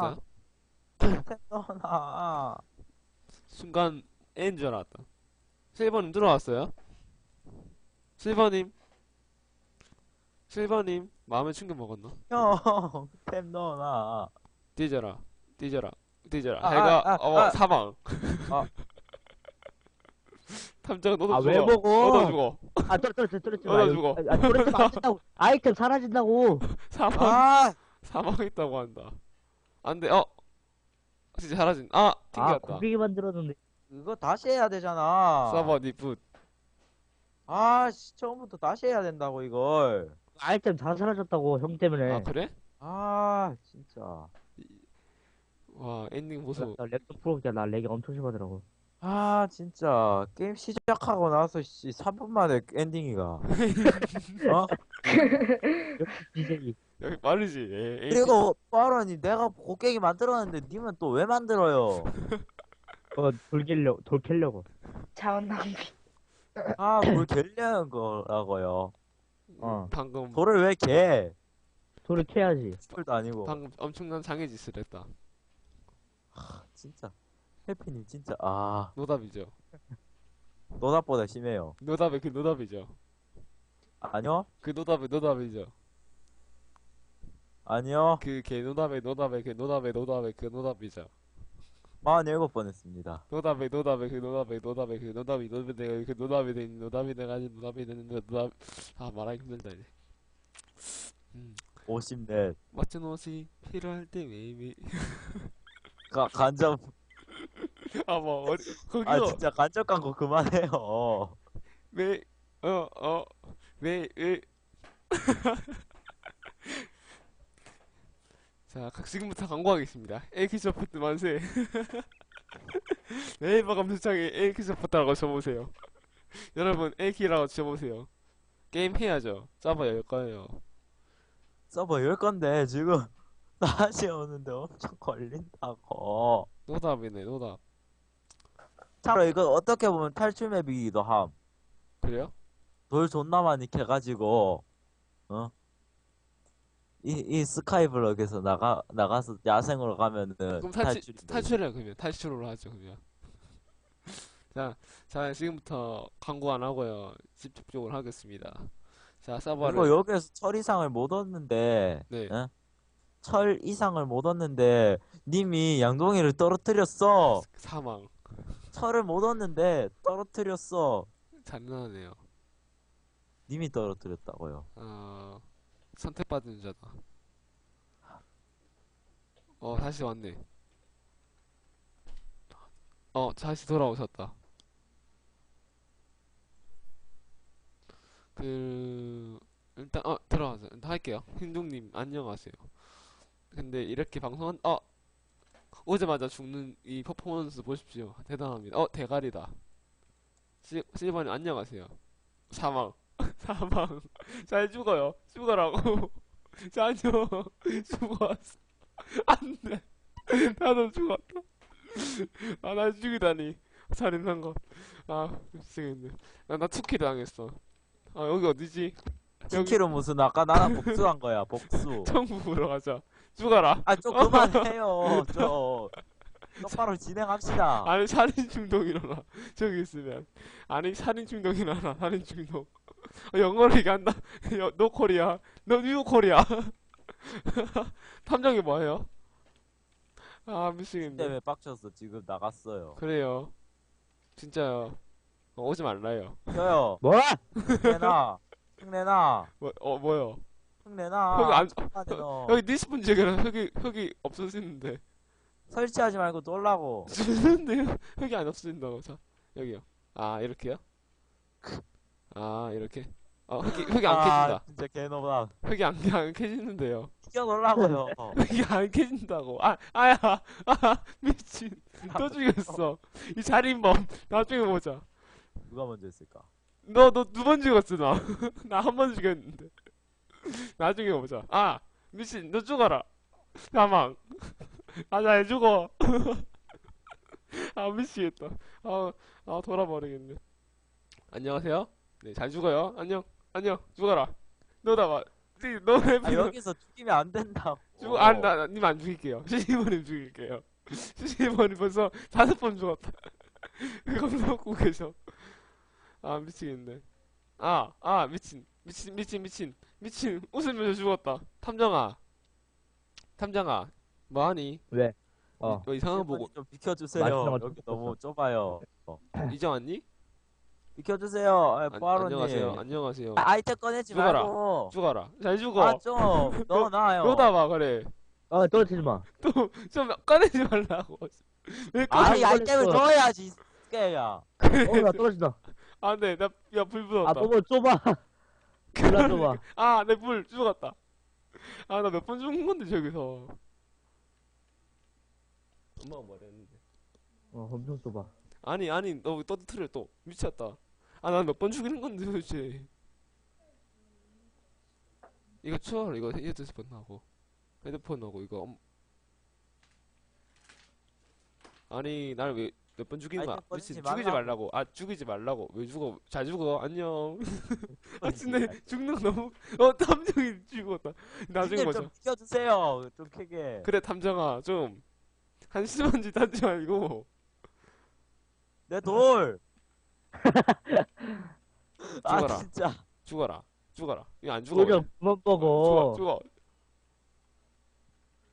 들어왔어요? 너나 순간 N인 줄 알았다. 실버님 들어왔어요? 실버님? 실버님? 마음의 충격 먹었나? 형 템 넣어놔 뒤져라. 뒤져라. 뒤져라. 아, 해가, 아, 아, 어, 아. 사망. 아. 탐정, 너도 아, 죽어. 왜 먹어? 너도 죽어. 아, 떨어, 떨어, 떨어, 떨어. 어, 나 죽어. 아, 떨어지면 안 된다고. 아이템 사라진다고. 사망. 아 사망했다고 한다. 안 돼, 어! 진짜 사라진, 아! 아, 튕겼다. 고객이 만들었는데. 이거 다시 해야 되잖아 서버 니풋. 아 씨 처음부터 다시 해야 된다고 이걸 아이템 다 사라졌다고, 형 때문에. 아, 그래? 아 진짜 와, 엔딩 보소. 나 렉도 풀어볼게. 나 렉이 엄청 심하더라고. 아 진짜 게임 시작하고 나서 씨 3분 만에 엔딩이가 어? BJ. 여기 빠르지? 예, 예. 그리고 빠르니 내가 곡괭이 만들었는데 님은 또 왜 만들어요 어, 돌 캘려고, 돌 캘려고. 자원 낭비. 아뭘 결려는 거라고요 어. 방금, 돌을 왜 개? 돌을 캐야지. 돌도 아니고 방금 엄청난 장애 짓을 했다. 진짜 해피님 진짜 아 노답이죠. 노답보다 심해요 노답의 그 노답이죠. 아니요 그 노답의 노답이죠. 아니요. 그개 노답의 노답의 그 노답의 노답의 그 노답이죠. 47번 했습니다. 노답의 노답의 그 노답의 노답의 그 노답이 노답이 내가 그 노답이 된 노답이 돼가지고 노답이 되는 노답 아 말하기 힘들다 이제. 음, 54 멋진 옷이 필요할 때 매일매일 가, 간접. 아 뭐 어리 아 거기서 진짜 간접 광고 그만해요. 매 어 어매일 자 각- 지금부터 광고하겠습니다. 에이키소프트 만세. 네이버 검색창에 에이키소프트라고 쳐보세요. 여러분 에이키라고 쳐보세요. 게임 해야죠. 서버 열 거예요. 서버 열 건데 지금 다시 오는데 엄청 걸린다고. 노답이네 노답. 참고로 이거 어떻게 보면 탈출 맵이기도 함. 그래요? 돌 존나 많이 캐가지고 어? 이, 이 스카이블럭에서 나가 나가서 야생으로 가면은 그럼 탈출 탈출이 탈출해요 그러면. 탈출로 하죠 그러면. 자, 자 지금부터 광고 안 하고요. 집중적으로 하겠습니다. 자 서버를. 그리고 여기에서 철 이상을 못 얻는데 네. 어? 철 이상을 못 얻는데 님이 양동이를 떨어뜨렸어. 사망. 철을 못 얻는데 떨어뜨렸어. 잔인하네요. 님이 떨어뜨렸다고요? 어 선택받은 자다. 어 다시 왔네. 어 다시 돌아오셨다. 그 일단 어 들어가서 일단 할게요. 흰둥님 안녕하세요. 근데 이렇게 방송한 어 오자마자 죽는 이 퍼포먼스 보십시오. 대단합니다. 어 대가리다. 시, 실버님 안녕하세요. 사망 사망. 잘 죽어요. 죽어라고. 자녀 죽어왔어. 안 돼. 나도 죽었다. 아날 죽이다니. 살인한 것아 미치겠네. 나, 나 투키 당했어. 아 여기 어디지? 여기 키로 무슨 아까 나랑 복수한 거야 복수. 청부로 가자. 죽어라. 아 좀 그만해요. 좀 똑바로 진행합시다. 아니 살인 충동 일어나. 저기 있으면. 아니 살인 충동 일어나. 살인 충동 어, 영어로 얘기한다. 여- 노 코리아. 너뉴 코리아. 탐정이 뭐예요? 아 미치겠네. 때문에 빡쳐서 지금 나갔어요. 그래요. 진짜요? 어, 오지 말라요. 저요. 뭐야? 흉내나. 흉내나. 뭐, 어 뭐요? 흉내나. 혁이 안 안에 너 여기 니스폰 지역에는 흙이 흙이 없어지는데 설치하지 말고 놀라고. 주는데요. 흙이 안 없어진다고 자 여기요. 아 이렇게요? 아 이렇게. 어 흙이 흙이 안 아, 캐진다. 진짜 개노다. 흙이 안, 안 캐지는데요. 이겨 놀라고요. 흙이 안 캐진다고. 아 아야. 아 미친. 또 죽였어. 이 살인범 나중에 보자. 누가 먼저 했을까? 너 너 두 번 죽었어 나 나 한 번 죽였는데. 나중에 보자. 아 미친. 너 죽어라. 사망 아잘 죽어 아 미치겠다 아, 아 돌아버리겠네 안녕하세요 네 잘 죽어요 안녕 안녕 죽어라 너다 봐 너네 아 여기서 죽이면 안 된다고 죽어, 아, 나, 나, 님 안 죽일게요. 12번님 죽일게요. 12번이 벌써 다섯 번 죽었다. 겁나 먹고 계셔. 아, 미치겠네. 아, 아, 미친. 미친, 미친, 미친. 미친. 웃으면서 죽었다. 탐정아. 탐정아. 뭐하니? 왜? 어. 어, 이상한 거 보고. 좀 비켜주세요. 여기 좀 너무 좁아요. 어. 이제 왔니? 비켜주세요. 아, 안. 안녕하세요. 안녕하세요. 아, 아이템 꺼내지 죽어라. 말고. 죽어라. 잘 죽어. 아, 좀 넣어놔요. 넣어다봐, 그래. 아, 떨어뜨리지 마. 또, 좀 꺼내지 말라고. 왜 꺼내? 아니, 아, 아이템을 꺼냈어. 넣어야지. 깨야. 어, 나 떨어진다. 아, 네. 나, 야, 불 아, 붙었다. 너무 좁아. 졸라 좁아. 아, 내 불 죽었다. 아, 나 몇 번 죽은 건데, 저기서. 엄마가 뭐랬는데. 어, 엄청 좁아. 아니, 아니, 너 떠들어, 또. 미쳤다. 아, 난 몇 번 죽이는 건데, 도대체. 이거 추월, 이거 헤드폰 하고. 헤드폰 하고, 이거. 엄... 아니, 날 왜 몇 번 죽이는 거야? 미친, 죽이지 말라고. 말라고. 아, 죽이지 말라고. 왜 죽어? 잘 죽어. 안녕. 아, 근데 죽는 거 너무, 어, 탐정이 죽었다. 나중에 보자. 좀 비켜주세요. 좀 크게. 그래, 탐정아, 좀. 한심한 짓 하지 말고. 내 돌. 아, 죽어라. 진짜. 죽어라. 죽어라. 이거 안 죽어. 그래. 그만 죽어, 먹어. 죽어.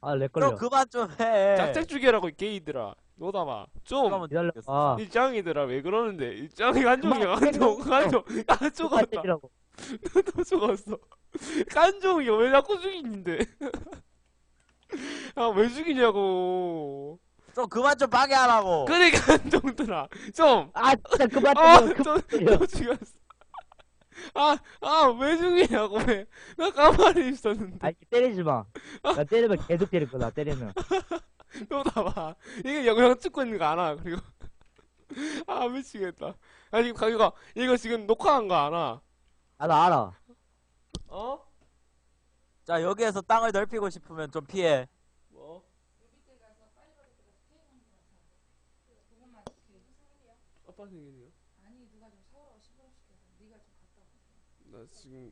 아, 렉 걸려. 그럼 그만 좀 해. 짝짝 죽여라고, 이 게이들아. 노다봐. 좀. 그러면 기다려. 되겠어. 아, 이 짱이들아, 왜 그러는데? 이 짱이 깐종이야, 그만 깐종, 깐종. 아, 죽었다. 또 죽었어. 깐종이야, 왜 자꾸 죽이는데? 아, 왜 죽이냐고. 좀 그만 좀 방해하라고. 그래, 깐종들아. 좀. 아, 진짜 그만 아, 때려. 그만 또, 때려. 또 죽였어. 아, 아, 왜 죽이냐고, 왜. 나 가만히 있었는데. 아, 때리지 마. 나 때리면 계속 때릴 나 때리면. 또 봐봐. 이게 영상 찍고 있는 거 알아, 그리고. 아, 미치겠다. 아니, 이거, 이거, 이거 지금 녹화한 거 알아? 아, 나 알아. 어? 자, 여기에서 땅을 넓히고 싶으면 좀 피해. 뭐? 아빠 생일이요? 아니 누가 좀 사오라고 시끄럽시켜 네가 좀 갔다 와나 지금,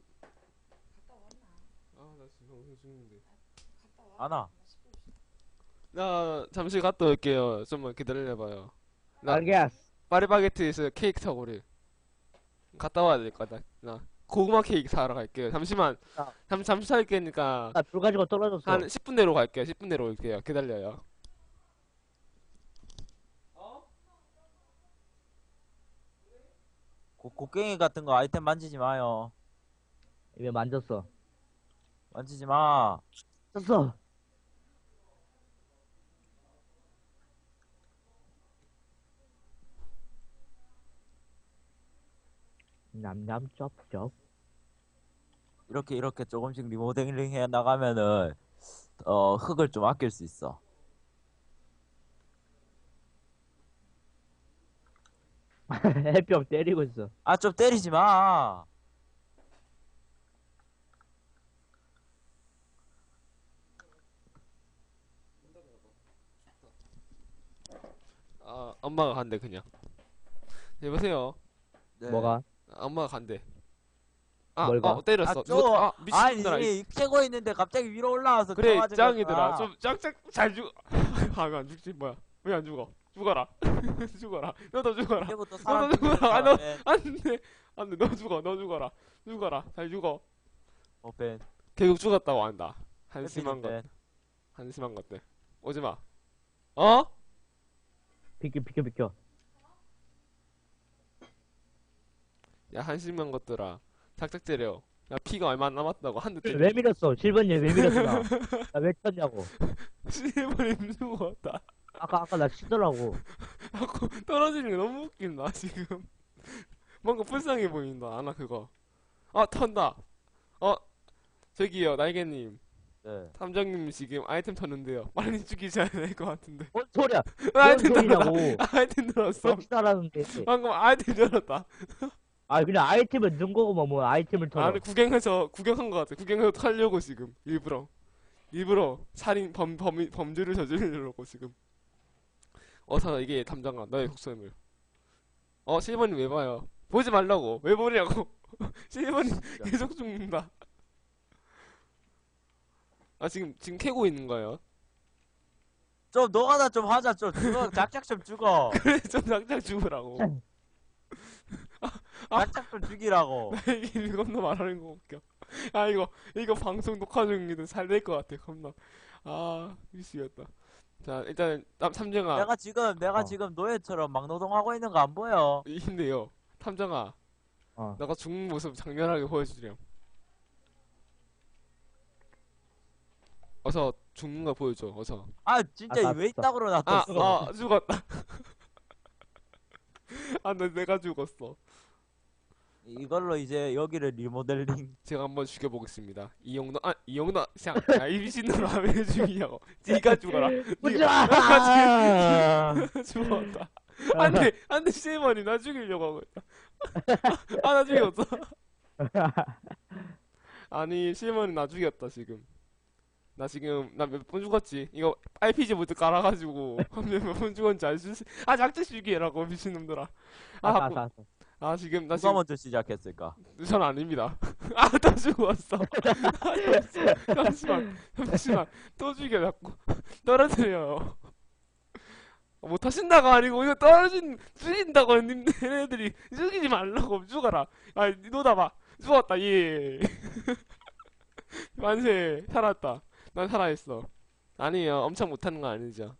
갔다 왔나 아, 나 지금 방송 중인데. 갔다 와안 와. 시끄럽시켜 나 잠시 갔다 올게요. 좀만 기다려봐요. 나 알겠어. 파리바게트에서 케이크 사고를 갔다 와야 될 거다. 나 고구마 케이크 사러 갈게요. 잠시만. 아. 잠, 잠시 살 게니까 나 불 가지고 떨어졌어. 한 10분 내로 갈게요. 10분 내로 올게요. 기다려요. 고, 곡괭이 같은 거 아이템 만지지 마요. 왜 만졌어? 만지지 마. 썼어. 냠냠 쩝쩝. 이렇게 이렇게 조금씩 리모델링 해 나가면은 어 흙을 좀 아낄 수 있어. 해병 때리고 있어. 아 좀 때리지 마. 아, 엄마가 간대 그냥. 여보세요. 네. 뭐가? 아, 엄마가 간대. 아, 뭘 가? 어, 때렸어. 아, 좀- 아, 미친놈들아. 아니 캐고 있는데 갑자기 위로 올라와서 그래, 짱이들아. 거야. 좀 짝짝 잘 죽어. 아, 왜 안 죽지? 뭐야? 왜 안 죽어? 죽어라. 죽어라. 너도 죽어라. 이제부터 너도 죽어라. 아, 너, 네. 안 돼. 안 돼. 너 죽어. 너 죽어라. 죽어라. 잘 죽어. 오펜 결국 죽었다고 한다. 한심한 것. 한심한 것들. 오지 마. 어? 비켜 비켜 비켜. 야, 한심한 것들아. 작작 때려. 야, 피가 얼마 안 남았다고 한대 때려. 왜 밀었어? 7번님 왜 밀었어? 나? 나왜 쳤냐고. 실버림 죽었다. 아까 아까 나 치더라고. 자꾸 떨어지는 게 너무 웃긴다, 지금. 뭔가 불쌍해 보인다, 아나 그거. 아, 턴다. 어, 저기요, 날개님. 네. 탐정님 지금 아이템 쳤는데요. 빨리 죽이셔야 될 것 같은데. 뭔 소리야? 뭔 아이템 들었다. 소리냐고. 아이템 들었어. 방금 아이템 들었다. 아 그냥 아이템을 넣은 거고 뭐, 뭐 아이템을 털어. 아니, 구경해서, 구경한 것 같아. 구경해서 털려고 지금. 일부러. 일부러 살인, 범, 범, 범죄를 저지르려고 지금. 어서 이게 탐정아, 너의 속셈을. 어, 실버님 왜 봐요? 보지 말라고. 왜 보냐고. 실버님 계속 죽는다. 아 지금 지금 캐고 있는 거예요 좀 너가 나 좀 하자 좀 죽어 작작 좀 죽어 그래 좀 당장 죽으라고 작작 좀 죽이라고. 이게 겁나 말하는 거 웃겨. 아 이거 이거 방송 녹화 중인데 잘될 것 같아 겁나. 아 미치겠다. 자 일단 탐- 탐정아. 내가 지금 내가 어. 지금 노예처럼 막 노동하고 있는 거 안 보여. 힘내요. 탐정아. 어. 너가 죽는 모습 장면하게 보여주렴. 어서 죽는 거 보여줘 어서. 아 진짜 아, 왜나 이따구로 아, 놔뒀어 아 죽었다. 아나 내가 죽었어 이걸로 이제 여기를 리모델링. 제가 한번 죽여보겠습니다. 이영노 아 이영노 샹 아이 미친놈아 왜 죽이냐고 니가 죽어라. 마! 죽었다. 안돼 안돼 시어머니 나 죽이려고 하고 있다. 아나 죽였어. 아니 시어머니 나 죽였다 지금. 나 지금 나 몇 번 죽었지? 이거 RPG 모드 깔아가지고 몇번 죽었는지 알수 있어 아 작작 죽이라고 미친놈들아. 아, 알았어, 자꾸- 알았어, 알았어. 아 지금 나 누가 지금 먼저 시작했을까? 전 아닙니다. 아 또 죽었어. 아, 잠시만 잠시만 또 죽여 자꾸 떨어뜨려요. 못 하신다가 아니고 이거 떨어진 죽인다고 님들 애들이 죽이지 말라고 죽어라. 아 노다봐 죽었다. 예. 만세. 살았다. 난 살아있어. 아니에요. 엄청 못하는 거 아니죠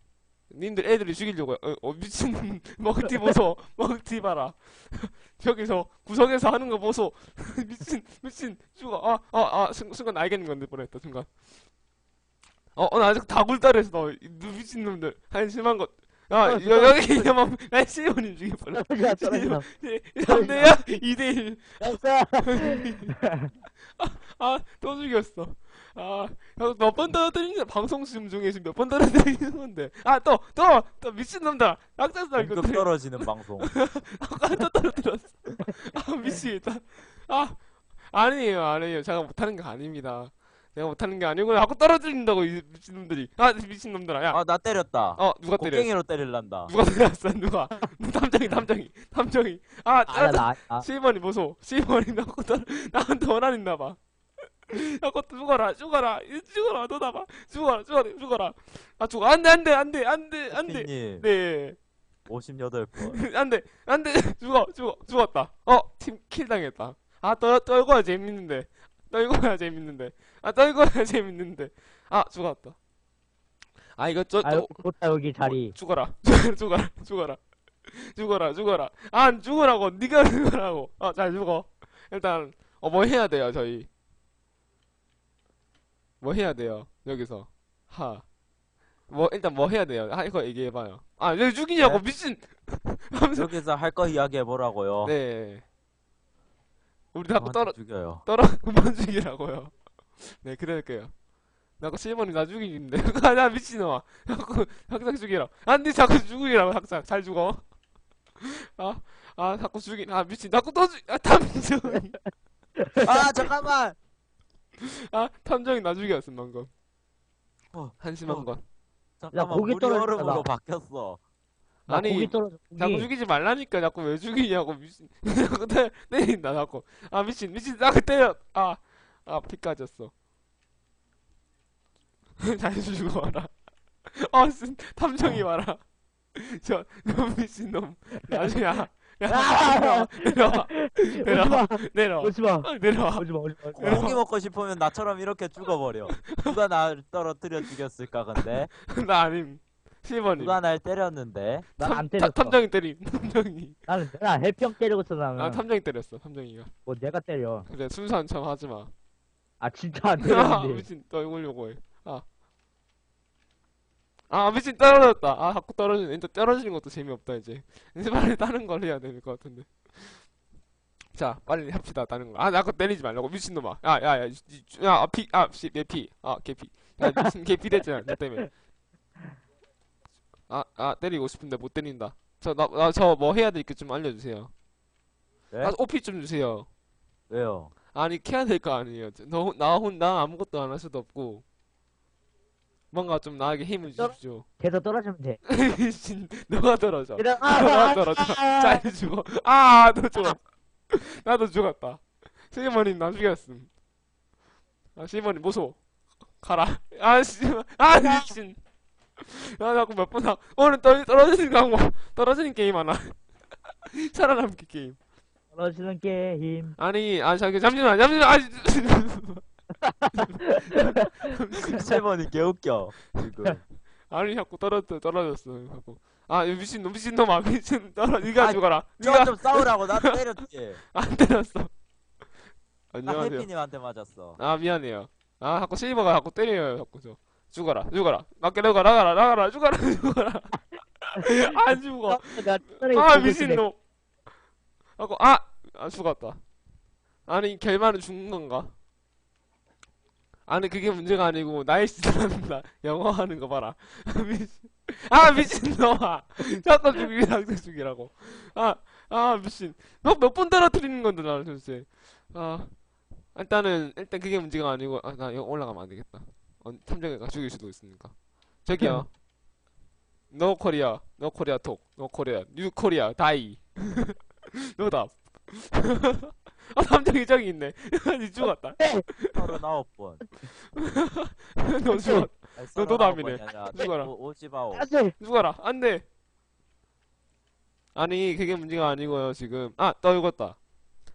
님들 애들이 죽이려고 어, 어 미친 먹튀 보소. 먹튀 봐라. 저기서 구석에서 하는 거 보소. 미친 미친. 죽어. 아아아 순간 알겠는 건데 뻔했다 순간. 어나 아직 다굴다랬어 이 미친 놈들. 한심한 것. 아, 여, 여기, 여기, 나 시몬님 죽여버려. 떨어지마, 떨어지마. 3대야? 2대1. 됐어. 아, 또 죽였어. 아, 몇 번 떨어뜨리는 방송 중 중에 지금 몇 번 떨어뜨리는 건데. 아, 또, 또, 또 미친놈들. 악자살 이거 연극 떨어지는 방송 아까 또 떨어뜨렸어. 아, 미치겠다. 아, 아니에요, 아니에요. 제가 못하는 게 아닙니다. 내가 못하는 게 아니고, 자꾸 떨어뜨린다고, 이 미친놈들이. 아, 미친놈들아. 야, 아 나 때렸다 어, 누가 때렸어? 곡괭이로 때릴란다 누가 때렸어? 누가? 탐정이, 탐정이, 탐정이. 아, 아 나 나 아, 시번이 보소. 나고 또 나한테 원한있나 봐. 나고 죽어라, 죽어라, 이 죽어라, 너 나 봐. 죽어라, 죽어라, 죽어라. 아, 죽어. 안 돼, 안 돼, 안 돼, 안 돼, 안 돼. 님 네. 58번 안 돼, 안 돼. 죽어, 죽어, 죽었다. 어, 팀 킬 당했다. 아, 떨, 떨궈야 재밌는데. 떨궈야 재밌는데. 아, 떨궈야 재밌는데. 아, 죽었다. 아, 이거 저, 아 저, 좋다 여기 자리. 죽어라. 죽어라. 죽어라. 죽어라. 죽어라. 안 죽으라고. 네가 죽으라고. 어, 잘 죽어. 일단 어, 뭐 해야 돼요, 저희? 뭐 해야 돼요? 여기서. 하. 뭐 일단 뭐 해야 돼요? 아, 이거 얘기해 봐요. 아, 왜 죽이냐고. 네? 미친. 하면서 여기서 할 거 이야기해 보라고요 네. 우리 자꾸 떨어 죽여요 떨어 그만 죽이라고요. 네, 그럴게요. 나그 실버니 나 죽이는데. 아, 나 미친놈아. 자꾸 학작 죽이라. 안돼 자꾸 죽이라고 학작 잘 죽어. 아, 아 자꾸 죽이. 아 미친. 자꾸 또 죽. 아 탐정이. 아 잠깐만 아 탐정이 나 죽였음 방금. 어, 한심한 어. 건. 잠깐만 고기 물이 얼음으로 나. 바뀌었어 나 아니, 고기 떨어져. 자꾸. 죽이지 말라니까 자꾸 왜 죽이냐고 미친. 자꾸 때, 때린다 자꾸. 아 미친 미친 자꾸 때려. 아, 아 피까졌어. 잘 죽어라. 아 쓴- 탐정이 와라. 저, 너 미친 놈. 나중에 야, 야 내려와 내려와 내려와 오지 마. 내려와 내려와. 오지 마. 오지 마. 오지 마. 고기 먹고 싶으면 나처럼 이렇게 죽어버려 누가 날 떨어뜨려 죽였을까 근데 나 아님. 실버님. 누가 날 때렸는데 난안 때렸어. 탐정이 때림. 탐정이. 나는 내가 해평 때리고 있어 나는. 아 탐정이 때렸어. 탐정이가. 뭐 내가 때려. 그래 순수한 척 하지 마. 아 진짜 안 아, 때렸는데. 미친 또 이걸려고 해. 아. 아 미친 떨어졌다. 아 자꾸 떨어지네. 일단 떨어지는 것도 재미없다 이제. 이제 빨리 다른 걸 해야 될 것 같은데. 자 빨리 합시다 다른 거. 아 자꾸 때리지 말라고 미친놈아. 야야야 피아씨 개피 아 개피. 야 미친 개피 됐잖아 너 때문에. 아아 때리고 싶은데 못 때린다. 저 나 나 저 뭐 해야 될지 좀 알려주세요. 네? 아 오피 좀 주세요. 왜요? 아니 캐야 될 거 아니에요. 너, 나 혼자 아무것도 안 할 수도 없고 뭔가 좀 나에게 힘을 떨어- 주십시오. 계속 떨어지면 돼. 신 너가 떨어져. 그래. 너가 아, 떨어져. 아, 잘 죽어. 아, 너 죽어. 나도 죽었다. 시모님 나 죽였음. 아, 시모님 보소. 가라. 아, 씨. 아, 미친. 아, 자꾸 몇 번, 하- 오늘 떨, 떨어지는 거 하고, 떨어지는 게임 하나. 살아남기 게임. 떨어지는 게임. 아니, 아, 잠시만, 잠시만, 아, 씨. 7번이 개웃겨 지금 아니, 자꾸 떨어졌어, 떨어졌어. 자꾸. 아, 이 미친 놈, 미친 놈아, 미친, 떨어, 니가 아, 죽어라. 저 니가 좀 싸우라고 나 때렸지 안 때렸어. 나 안녕하세요. 해피님한테 맞았어 아, 미안해요. 아, 자꾸 실버가 자꾸 때려요, 자꾸 저. 죽어라, 죽어라. 나게 나가라, 나가라, 나가라, 죽어라, 죽어라. 안 죽어. 아, 미친놈. 하고, 아! 아, 죽었다. 아니, 결말은 죽은 건가? 아니, 그게 문제가 아니고, 나이스란다. 영어 하는 거 봐라. 미친. 아, 미친놈아! 자꾸 죽이라, 자꾸 죽이라고. 아, 아, 미친. 너 몇 번 떨어뜨리는 건데, 나를 도대체. 아. 일단은, 일단 그게 문제가 아니고, 아, 나 이거 올라가면 안 되겠다. 어, 탐정이가 죽일 수도 있으니까. 저기요. 노 코리아, 노 코리아 톡, 노 코리아, 뉴 코리아, 다이. 노답. 아, 탐정이 저기 있네. 니 죽었다. 39번 너 죽었, 너 노답이네. 죽어라. 오지마오 안돼. 죽어라. 안 돼. 아니, 그게 문제가 아니고요, 지금. 아, 떨궜다.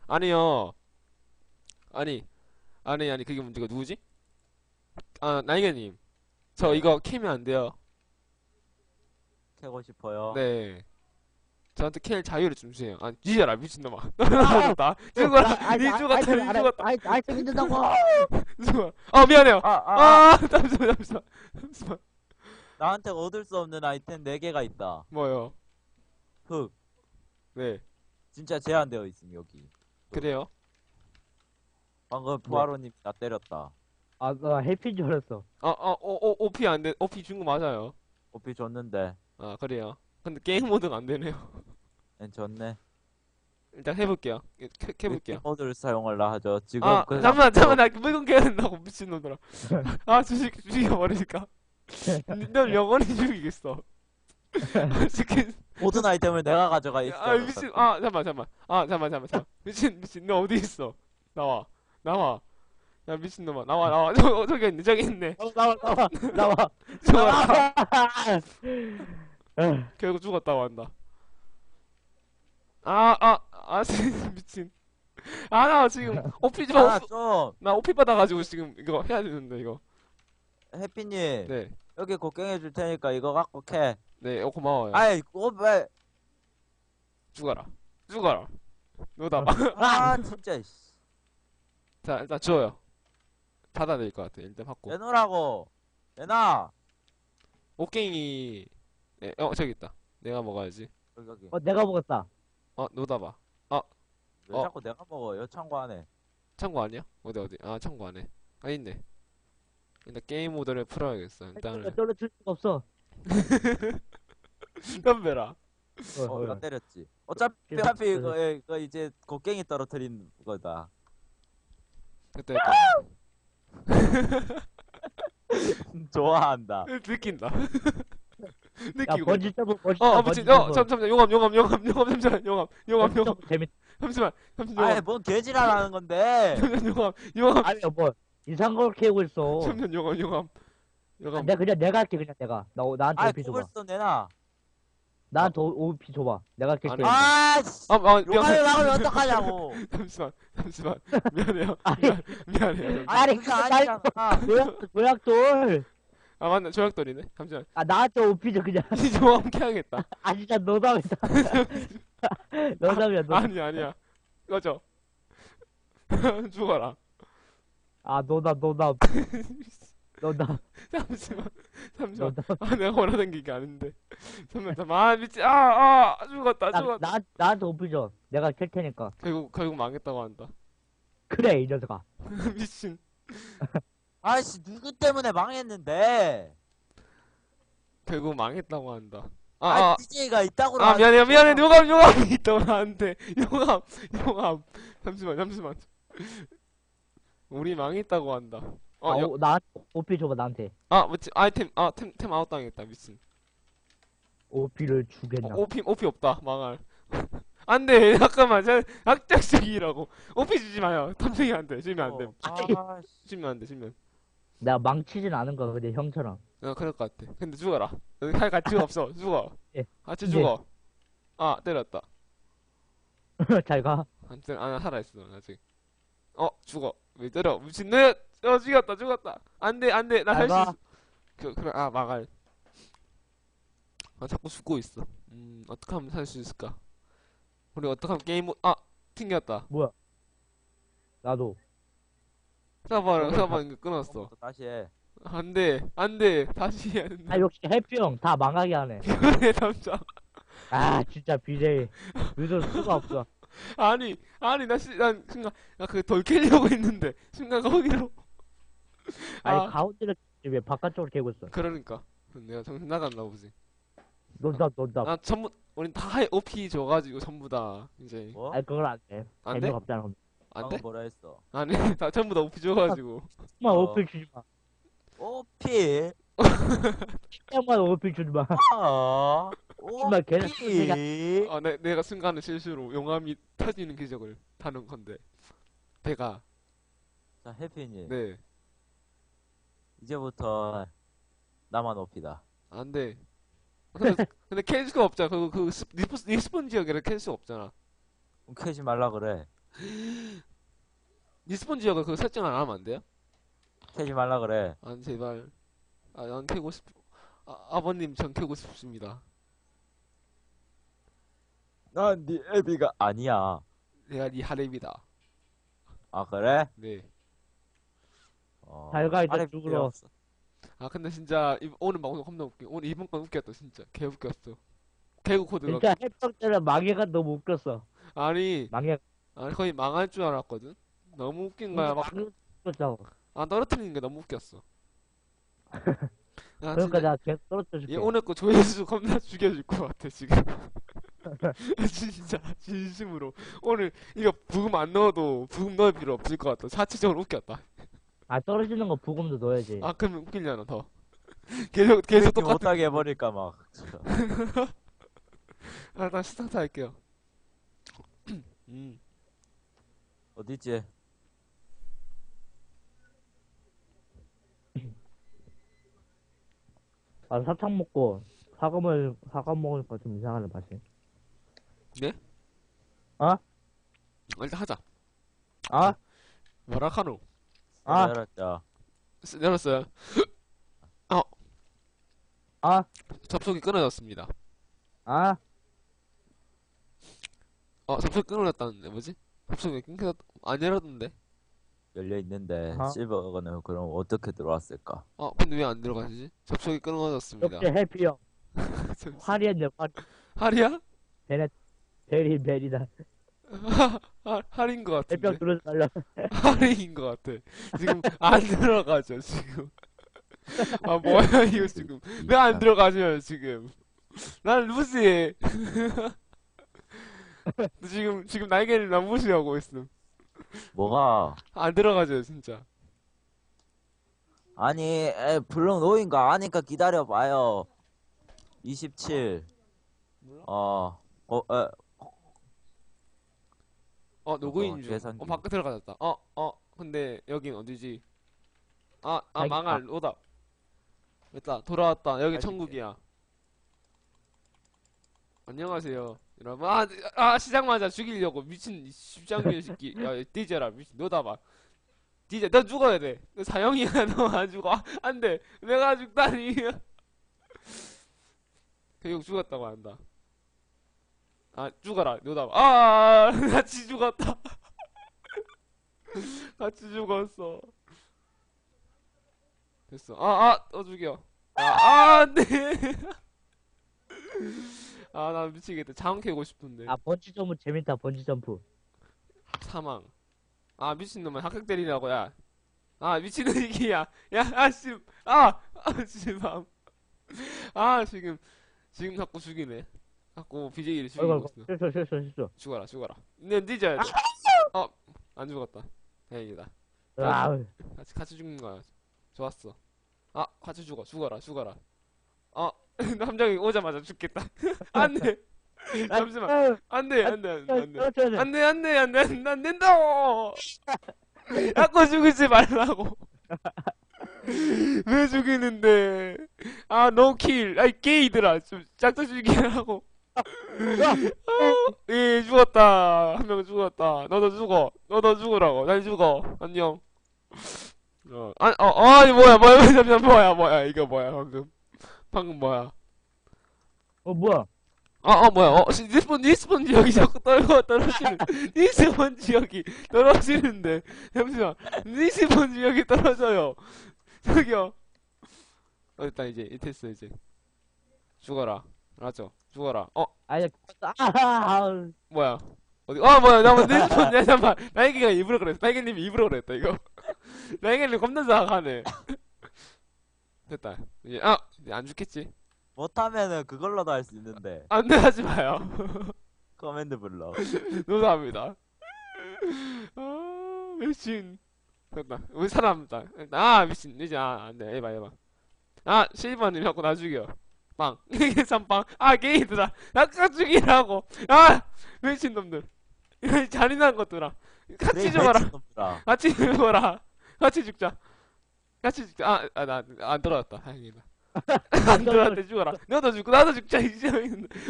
아니요. 아니, 아니, 아니, 그게 문제가 누구지? 아, 나이게님. 저 이거 캐면 안 돼요. 캐고 싶어요 네. 저한테 캘 자유를 좀 주세요. 아, 뒤져라, 미친놈아. 떨어졌다. 죽어라. 니 죽었다, 니 죽었다. 아이 아이 재밌는다고. 죽어. 아, 미안해요. 아, 아, 아, 아, 잠시만, 잠시만. 잠시만. 나한테 얻을 수 없는 아이템 4개가 있다 뭐요? 흙 네. 진짜 제한되어 있음 여기 그래요? 방금 부하로님 나 때렸다 아 나 해피인 줄 알았어. 아, 아, 오, 오, OP 안 돼. OP 준거 맞아요. 오피 줬는데 아, 그래요. 근데 게임 모드가 안 되네요. 엔 줬네 일단 해볼게요. 캐, 캐볼게요. 모드를 사용하려 하죠 지금 아, 그 잠깐만, 잠깐만, 나 물건 깨야 된다고, 미친놈들아. 아, 주식, 죽여버리니까. 널 영원히 죽이겠어. 아, 치킨. 모든 아이템을 내가 가져가 있어 아, 미친, 아, 잠깐만, 잠깐만. 아, 잠깐만, 잠깐만. 미친, 미친, 너 어디 있어? 나와. 나와. 야, 미친놈아. 나와, 나와. 저, 어, 저기 있네, 저기 있네. 나와 나와 나와. 나와. 결국 죽었다고 한다. 아, 아, 아, 미친. 아, 나 지금, 오피 좀, 아, 좀 나 오피 받아가지고 지금 이거 해야 되는데, 이거. 해피님 네. 여기 곡괭이 줄 테니까 이거 갖고 캐 네, 어, 고마워요. 아이 오왜 죽어라. 죽어라. 노다. 아 진짜 씨. 자, 일단 줘요. 받아야 될것 같아. 일단 받고. 내놓으라고 내놔 오갱이, 네, 어, 저기 있다. 내가 먹어야지. 여기 여기 어 내가 먹었다. 어, 노다봐. 왜 어. 자꾸 내가 먹어요 창고 안에 창고 아니야? 어디, 어디? 아, 창고 안에. 아, 있네. 일단 게임 모드를 풀어야겠어. 일단은. 떨어 줄 수가 없어. 덤벼라. 어, 어, 나 어. 때렸지 어차피 어차피. 이거, 예, 이거 이제 곡괭이 떨어뜨린 거다 그때, 좋아한다 느낀다. 야 느끼고. 번지 점프 번지 어, 어, 점프. 번지 어. 잠, 잠시만. 용암, 용암, 용암, 용암, 잠시만. 용암, 용암, 용암. 재밌. 잠시만. 잠시만. 아이 용암. 뭔 개지랄하는 건데 잠시만, 용암, 용암. 아니 뭐 이상한 걸 캐고 있어. 잠시만, 용암, 용암. 용암. 내가 그냥 내가 할게 그냥 내가 나 나한테 아이 OP 줘봐. 수 내놔 나한테 OP 줘봐. 내가 할게. 아니. 아씨 아, 아, 미안. 용암을 막으면 어떡하냐고 잠시만, 잠시만. 미안해요. 아니. 미안, 미안해요. 아니 아니, 그거 아니잖아 조약 조약돌. 아, 맞네. 조약돌이네. 잠시만. 아 나한테 줘 그냥. 이좀 함께 하겠다. 아 진짜 노담이다. 노담이야 노담. 아니, 아니야. 꺼져. 죽어라. 아 노담 노담. 노담 잠시만, 잠시만. 노담. 아, 내가 원하는 게 이게 아닌데. 잠깐만, 잠깐만. 아, 미치, 아, 아, 죽었다, 나, 죽었다. 나 나한테 줘. 내가 캘 테니까. 결국, 결국 망했다고 한다. 그래 이 녀석아. 미친. 아이씨 누구 때문에 망했는데 결국 망했다고 한다. 아, 아, 아, DJ가 있다고 아, 미안해요, 미안해. 용암, 용암이 있다고 나한테. 용암, 용암. 잠시만, 잠시만. 우리 망했다고 한다. 어, 아, 여, 오, 나한테 OP 줘봐 나한테. 아, 뭐지? 아이템, 아, 템, 템 아웃 당했다, 미친. OP를 주겠나. 어, 오피, 오피 없다, 망할. 안 돼, 잠깐만, 저, 악작식이라고. 오피 주지 마요. 탐정이 안 돼, 주면 안 돼. 아씨 주면 안 돼, 주면. 내가 망치진 않은 거야 근데 형처럼 어, 그럴 것 같아. 근데 죽어라. 여기 할 가치가 없어. 죽어. 예. 같이 네. 죽어. 아, 때렸다. 잘가 한테 아, 살아있어, 아직. 어, 죽어. 왜 때려? 미친놈! 어, 죽였다, 죽었다. 안 돼, 안 돼. 나 할수잘 있어. 가. 그, 그래, 아, 망할. 아, 자꾸 죽고 있어. 음, 어떻게 하면 살 수 있을까? 우리 어떻게 하면 게임, 모- 아, 튕겼다. 나도 서버, 서버 이거 끊었어. 다시 해. 안 돼, 안 돼. 다시 해야 된다. 아 역시 해피 형다 망하게 하네 그래, 남자. 아 진짜 BJ 믿을 수가 없어 아니, 아니, 나, 시, 난, 순간, 나그 돌 캐려고 했는데, 순간 거기로. 아니 아. 가운데를 왜 바깥쪽으로 캐고 있어 그러니까. 내가 정신 나갔나 보지. 논다 논다 아, 전부, 우린 다 해- OP 줘가지고, 전부 다, 이제. 뭐? 아니 그건 안돼 안 돼? 재미가 없잖아 그럼 안 방금 돼? 뭐라 했어? 아니, 다, 전부 다 OP 줘가지고. 정말 어. 오피 주지 마 오피. 정말 오피 주지 마 아. 정말 걔는 오피. 아, 내, 내가 순간에 실수로 용암이 터지는 기적을 타는 건데. 배가, 자 해피님. 네. 이제부터 나만 오피다. 안 돼. 근데, 근데 캘 수가 없잖아. 그, 그, 스- 리스폰, 지역에를 캘수 없잖아. 그럼 캐지 말라 그래. 리스폰 지역을 그 설정 안 하면 안 돼요? 캐지 말라 그래. 안, 제발. 아, 안 캐고 싶, 아, 아버님, 전 캐고 싶습니다. 난네 애비가 아니야. 내가 니 하렘이다. 아 그래? 네. 어, 잘 가, 이제 죽으러. 필요 없어. 아, 근데 진짜, 이- 오늘 방송 겁나 웃겨. 오늘 이번 건 웃겼다, 진짜. 개 웃겼어. 개그 코드가. 진짜 형 때는 망해가 너무 웃겼어 아니, 망해 아니, 거의 망할 줄 알았거든? 너무 웃긴 거야. 막, 아, 떨어뜨리는 게 너무 웃겼어. 야, 그러니까 진짜, 내가 계속 떨어뜨려줄게 얘 오늘 거 조회수 겁나 죽여줄 것 같아, 지금. 진짜, 진심으로. 오늘, 이거 부금 안 넣어도 부금 넣을 필요 없을 것 같아. 자체적으로 웃겼다. 아 떨어지는 거 부금도 넣어야지 아, 그러면 웃기려나, 더. 계속, 계속 똑같은. 못하게 해버릴까 막. 아, 나 스타트 할게요. 음. 어딨지? 아 사탕 먹고 사과물 사과 먹으니까 좀 이상하네 맛이 일단 하자. 아? 뭐라카노? 아. 열었죠. 쓰- 열었어요. 아? 접속이 끊어졌습니다. 아? 어, 접속이 끊어졌다는데, 뭐지? 접속이 끊겨, 안 열었는데? 열려 있는데 아. 실버거는 그럼 어떻게 들어왔을까? 어, 근데 왜 안 들어가시지? 접속이 끊어졌습니다. 역시 해피 형 화리했네 화리 할이야? 베리 베리다 할, 할인 것 해피 형 같은데? 들어서 달라 할인인 것 같아. 지금 안 들어가죠, 지금. 아, 뭐야, 이거 지금. 왜 안 들어가죠, 지금. 난 루시해. 지금, 지금 날개를 나 무시하고 있음. 뭐가? 안 들어가죠, 진짜. 아니 에, 블록 노인 거 아니까 기다려봐요. 27. 어. 어, 에, 어, 로그인 중. 계산기. 어, 바깥 들어가졌다. 어, 어, 근데 여긴 어디지? 아, 아, 망할, 오다. 됐다, 돌아왔다. 여기 천국이야. 안녕하세요. 여러분, 아, 아, 시작마자 죽이려고 미친 십장균 새끼. 야, 디제라, 미친, 너다 봐. 디제, 너 죽어야 돼. 너 사형이야, 너 안 죽어. 아, 안 돼. 내가 죽다니. 결국 죽었다고 한다. 아, 죽어라, 너다 봐. 아, 아, 같이 죽었다. 같이 죽었어. 됐어. 아, 아, 또 죽여. 아, 아, 안 돼. 아, 나 미치겠다. 장 캐고 싶은데. 아 번지 점프 재밌다 번지 점프 사망. 아, 미친놈아. 합격 때리라고, 야. 아, 미친놈 이기야. 야, 아, 씨. 아, 아, 씨발. 아, 지금, 지금 자꾸 죽이네. 자꾸 BJ를 죽이고 어이구 있어. 실수 실수 실수 죽어라, 죽어라. 네, 니자. 어, 안 죽었다. 다행이다. 아 같이 같이 죽는 거야. 좋았어. 아, 같이 죽어. 죽어라. 죽어라. 어, 함정이 오자마자 죽겠다. 안 돼. 잠시만. 안 돼, 안 돼, 안 돼. 안 돼, 안 돼, 안 돼. 난 된다고! 아까 죽이지 말라고. 왜 죽이는데? 아, 노킬. 아이, 게이들아. 좀 짝짝 죽이라고. 예, 죽었다. 한 명 죽었다. 너도 죽어. 너도 죽으라고. 날 죽어. 안녕. 어, 아, 어, 아, 뭐야, 뭐야, 뭐야, 뭐야, 뭐야, 이거 뭐야, 방금. 방금 뭐야. 어 뭐야? 아, 어, 뭐야, 어, 시- 니스폰, 니스폰 지역이 자꾸 떨고 떨어지는, 니스폰 지역이 떨어지는데, 잠시만, 니스폰 지역이 떨어져요. 저기요. 어, 일단 이제, 이 테스트 이제. 죽어라. 알았죠? 죽어라. 어, 아니 아, 아, 뭐야. 어디, 어, 뭐야, 나 뭐, 니스폰, 야, 잠깐만. 나에게가 입으로 그랬어. 나에게님이 입으로 그랬다, 이거. 나에게님 겁나 자학하네. 됐다. 이제, 아, 이제 안 죽겠지? 못하면은 그걸로도 할 수 있는데 안 돼, 하지 마요. 커맨드 블럭 노사합니다. 아, 미친. 됐다. 우리 살아남다. 아, 미친. 이제, 아, 안 돼. 해봐, 해봐. 아, 실버님 하고 나 죽여. 빵. 이게 삼빵. 아, 게이드다. 나까 죽이라고. 아, 미친놈들. 이 잔인한 것들아. 같이 죽어라. 놈들아 같이 죽어라. 같이 죽자. 같이 죽자. 아, 아, 나, 안 떨어졌다. 다행이다. 안 떨어졌대 죽어라. 너도 죽고, 나도 죽자. 이제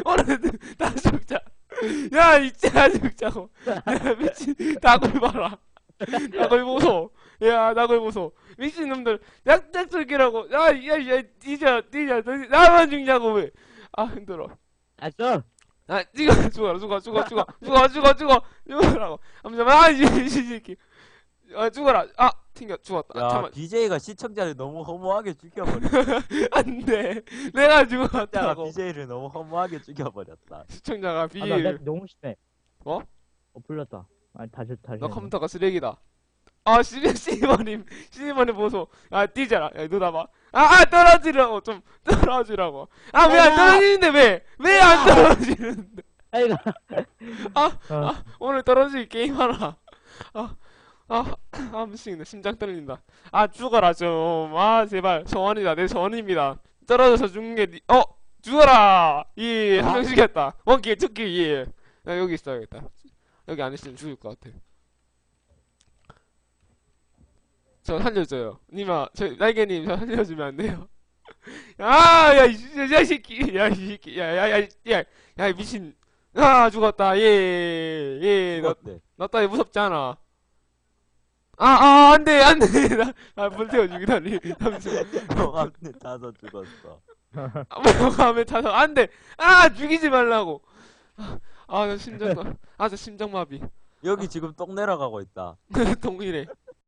오늘 다 죽자. 야, 이제 다 죽자고. 야, 미친. 나골 봐라. 나골 보소. 야, 나골 보소. 미친 놈들. 약짝 죽이라고. 야, 야, 야, 뒤져, 뒤져. 너 나만 죽냐고, 왜. 아, 힘들어. 알았어. 아, 죽어, 죽어, 죽어, 죽어, 죽어, 죽어, 죽어, 죽어, 죽어라고. 잠시만, 아, 이, 이 새끼. 아, 죽어라. 아, 튕겨, 죽었다. 아, 야 잠깐만. BJ가 시청자를 너무 허무하게 죽여버렸다 안 돼. 내가 시청자가 죽었다고. BJ를 너무 허무하게 죽여버렸다 시청자가 아, 나 너무 심해. 뭐? 어 불렀다. 아니 다시 다시. 너 해봐. 컴퓨터가 쓰레기다. 아, 시, 시버님, 시버님 보소. 아, 뛰잖아. 야, 너 나봐. 아, 아, 떨어지라고. 좀, 떨어지라고. 아, 왜안 아. 떨어지는데, 왜? 왜 안 떨어지는데? 아이가. 아, 어. 아, 오늘 떨어질 게임 하나. 아, 아, 아, 미치겠네. 심장 떨린다. 아, 죽어라, 좀. 아, 제발. 소원이다. 내 소원입니다. 떨어져서 죽는 게, 니- 어! 죽어라! 예, 한명 죽였다. 원킬, 투킬, 예. 나 여기 있어야겠다. 여기 안 있으면 죽을 것 같아. 저 살려줘요. 님아, 저, 날개님, 저 살려주면 안 돼요. 아, 야, 이, 야, 이 새끼. 야, 이 새끼. 야, 야, 야, 야, 야, 이 미친. 아, 죽었다. 예, 예. 너, 죽었대 너 따위 무섭지 않아. 아, 아, 안 돼, 안 돼. 나, 아, 물 태워주기다니. 잠시만. 영암님 타서 죽었어 아, 뭐, 가면 타서, 안 돼. 아, 죽이지 말라고. 아, 아, 나 심장, 아, 저 심장마비. 여기 지금 똥 내려가고 있다 동일해.